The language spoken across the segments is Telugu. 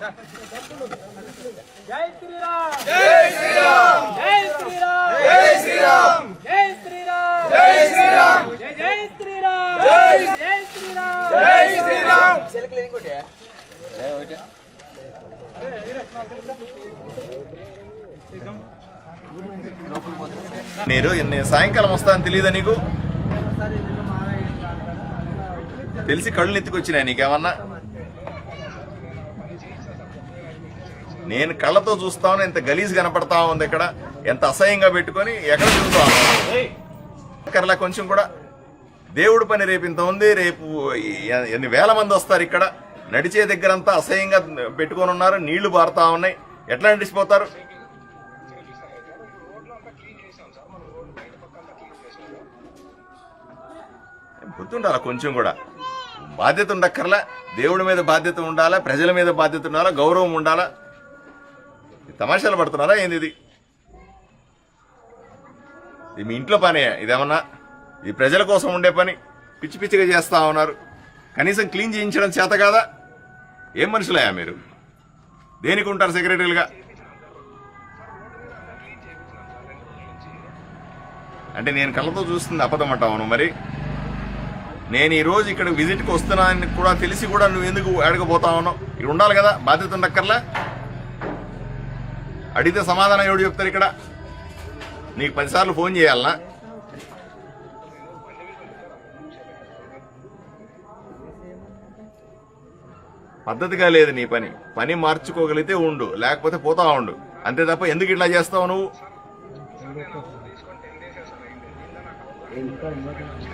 జై శ్రీరామ్ జై శ్రీరామ్ జై శ్రీరామ్ జై శ్రీరామ్ జై శ్రీరామ్ జై శ్రీరామ్ జై జై శ్రీరామ్ జై జై శ్రీరామ్ జై శ్రీరామ్ నేను నేను సాయంకాలం వస్తాను తెలియదా నీకు తెలిసి కళ్ళు ఎత్తుకొచ్చినాయి నీకేమన్నా నేను కళ్ళతో చూస్తాను ఎంత గలీజ్ కనపడతా ఉంది ఇక్కడ ఎంత అసహ్యంగా పెట్టుకొని ఎక్కడ చూస్తాను కర్లా కొంచెం కూడా దేవుడి పని రేపు ఇంత ఉంది రేపు ఎన్ని వేల మంది వస్తారు ఇక్కడ? నడిచే దగ్గరంతా అసహ్యంగా పెట్టుకొని ఉన్నారు నీళ్ళు పారుతా ఉన్నాయి. ఎట్లా నడిచిపోతారు? గుర్తుండాలా కొంచెం కూడా? బాధ్యత ఉండక్కర్లా దేవుడి మీద బాధ్యత ఉండాలా ప్రజల మీద బాధ్యత ఉండాలా గౌరవం ఉండాలా? తమాషాలు పడుతున్నారా ఏంది ఇది? ఇది మీ ఇంట్లో పని ఇదేమన్నా? ఇది ప్రజల కోసం ఉండే పని. పిచ్చి పిచ్చిగా చేస్తా ఉన్నారు. కనీసం క్లీన్ చేయించడం చేత కాదా? ఏం మనుషులయ్యా మీరు? దేనికి ఉంటారు సెక్రటరీలుగా? అంటే నేను కళ్ళతో చూస్తుంది అబద్ధం అంటావు మరి. నేను ఈరోజు ఇక్కడ విజిట్కి వస్తున్నానని కూడా తెలిసి కూడా నువ్వు ఎందుకు అడగబోతా ఉన్నావు? ఇక్కడ ఉండాలి కదా బాధ్యత ఉండక్కర్లా? అడిగితే సమాధానం ఎవడు చెప్తారు ఇక్కడ? నీకు పదిసార్లు ఫోన్ చేయాలనా? పద్ధతిగా లేదు నీ పని. పని మార్చుకోగలిగితే ఉండు లేకపోతే పోతా ఉండు. అంతే తప్ప ఎందుకు ఇట్లా చేస్తావు నువ్వు?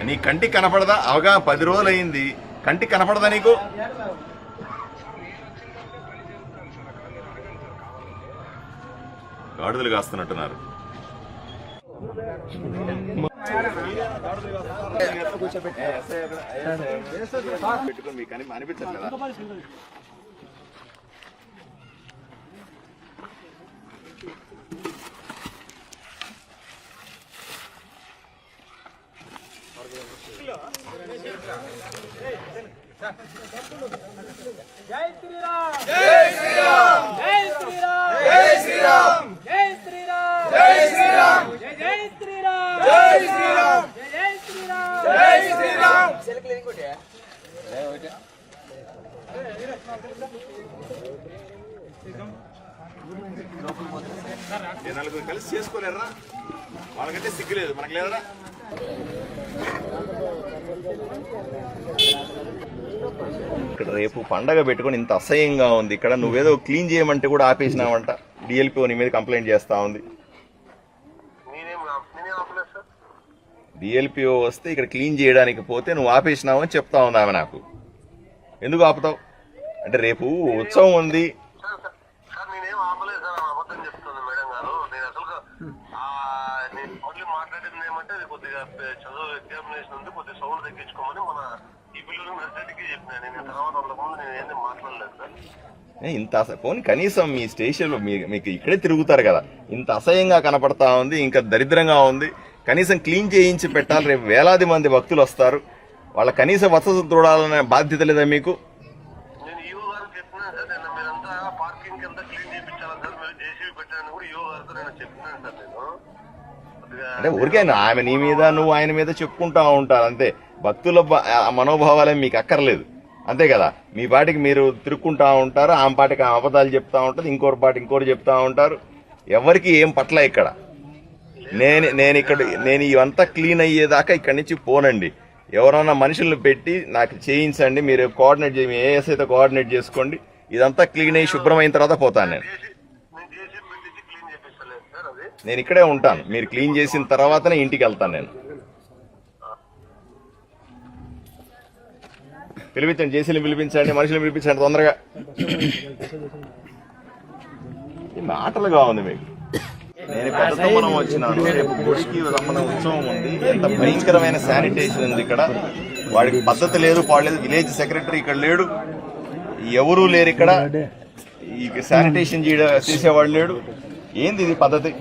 నీ కంటికి కనపడదా? అవగా పది రోజులు అయింది కంటికి కనపడదా నీకు? గాడుదలు కాస్తున్నట్టున్నారు. మీకు అనిపించట్లేదా జై శ్రీరామ్ జై శ్రీరామ్! జై శ్రీరామ్! జై శ్రీరామ్ జై శ్రీరామ్ జై జై శ్రీరామ్ జై శ్రీరామ్ జై జై శ్రీరామ్ జై శ్రీరామ్ ఏ నలుగురు కలిసి చేసుకోలేరా వాళ్ళకంటే సిగ్గులేదు మనకు లేదరా. ఇక్కడ రేపు పండగ పెట్టుకొని ఇంత అసహ్యంగా ఉంది. ఇక్కడ నువ్వేదో క్లీన్ చేయమంటే కూడా ఆపేసినావంట. డిఎల్పి నీ మీద కంప్లైంట్ చేస్తా ఉంది నేనేం నేనేం ఆపలేదు సార్ డిఎల్పిఓ వస్తే ఇక్కడ క్లీన్ చేయడానికి పోతే నువ్వు ఆపేసినావు అని చెప్తా ఉంది ఆమె నాకు. ఎందుకు ఆపుతావు? అంటే రేపు ఉత్సవం ఉంది. ఇంత పోనీ కనీసం మీ స్టేషన్లో మీకు ఇక్కడే తిరుగుతారు కదా. ఇంత అసహ్యంగా కనపడతా ఉంది ఇంకా దరిద్రంగా ఉంది. కనీసం క్లీన్ చేయించి పెట్టాలి. రేపు వేలాది మంది భక్తులు వస్తారు. వాళ్ళ కనీస వసతులు చూడాలనే బాధ్యత లేదా మీకు? అంటే ఊరికే ఆమె నీ మీద నువ్వు ఆయన మీద చెప్పుకుంటా ఉంటారు. అంతే. భక్తుల మనోభావాలే మీకు అక్కర్లేదు. అంతే కదా. మీ పాటికి మీరు తిరుక్కుంటా ఉంటారు. ఆమె పాటికి ఆమె అబద్ధాలు చెప్తా ఉంటుంది. ఇంకోటి పాటి ఇంకోటి చెప్తా ఉంటారు. ఎవరికి ఏం పట్ల ఇక్కడ? నేను నేను ఇక్కడ నేను ఇవంతా క్లీన్ అయ్యేదాకా ఇక్కడి నుంచి పోనండి. ఎవరన్నా మనుషులను పెట్టి నాకు చేయించండి మీరు కోఆర్డినేట్ చేయ ఏఎస్ అయితే కోఆర్డినేట్ చేసుకోండి. ఇదంతా క్లీన్ అయ్యి శుభ్రమైన తర్వాత పోతాను నేను. నేను ఇక్కడే ఉంటాను. మీరు క్లీన్ చేసిన తర్వాతనే ఇంటికి వెళ్తాను నేను. పిలిపించండి జేసీని పిలిపించండి మనుషులు పిలిపించండి తొందరగా. ఈ మాటలుగా ఉంది మీకు. నేను పెద్ద మనం వచ్చినాను. రేపు గుడికి రమ్మన ఉత్సవం ఉంది. ఎంత భయంకరమైన శానిటేషన్ ఉంది ఇక్కడ. వాడికి పద్ధతి లేదు పాడలేదు విలేజ్ సెక్రటరీ ఇక్కడ లేడు. ఎవరూ లేరు ఇక్కడ. ఈ శానిటేషన్ చేయడం చేసేవాడు లేడు. ఏంది ఇది పద్ధతి?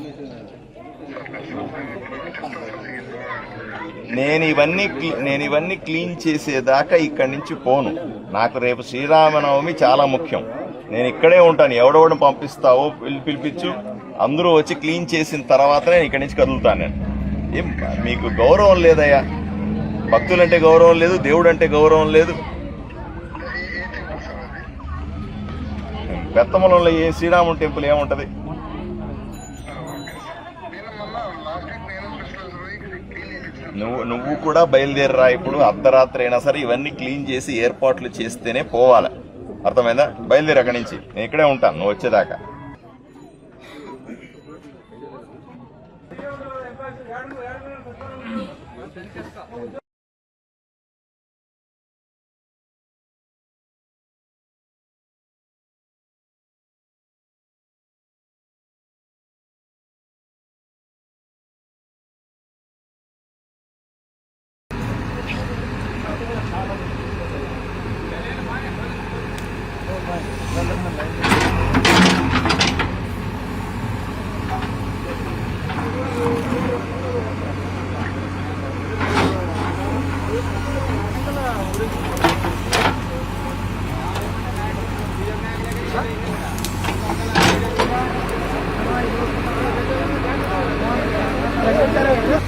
నేను ఇవన్నీ నేను ఇవన్నీ క్లీన్ చేసేదాకా ఇక్కడి నుంచి పోను. నాకు రేపు శ్రీరామనవమి చాలా ముఖ్యం. నేను ఇక్కడే ఉంటాను. ఎవడెవడిని పంపిస్తావో పిలి- పిలిపించు. అందరూ వచ్చి క్లీన్ చేసిన తర్వాతనే ఇక్కడి నుంచి కదులుతాను నేను. ఏం మీకు గౌరవం లేదయ్యా. భక్తులంటే గౌరవం లేదు దేవుడు అంటే గౌరవం లేదు. పెత్తమలంలో ఏ శ్రీరాముడు టెంపుల్ ఏముంటది? నువ్వు నువ్వు కూడా బయలుదేరరా ఇప్పుడు అర్ధరాత్రి అయినా సరే ఇవన్నీ క్లీన్ చేసి ఏర్పాట్లు చేస్తేనే పోవాలి. అర్థమైందా? బయలుదేరి అక్కడి నుంచి. నేను ఇక్కడే ఉంటాను నువ్వు వచ్చేదాకా. Gracias.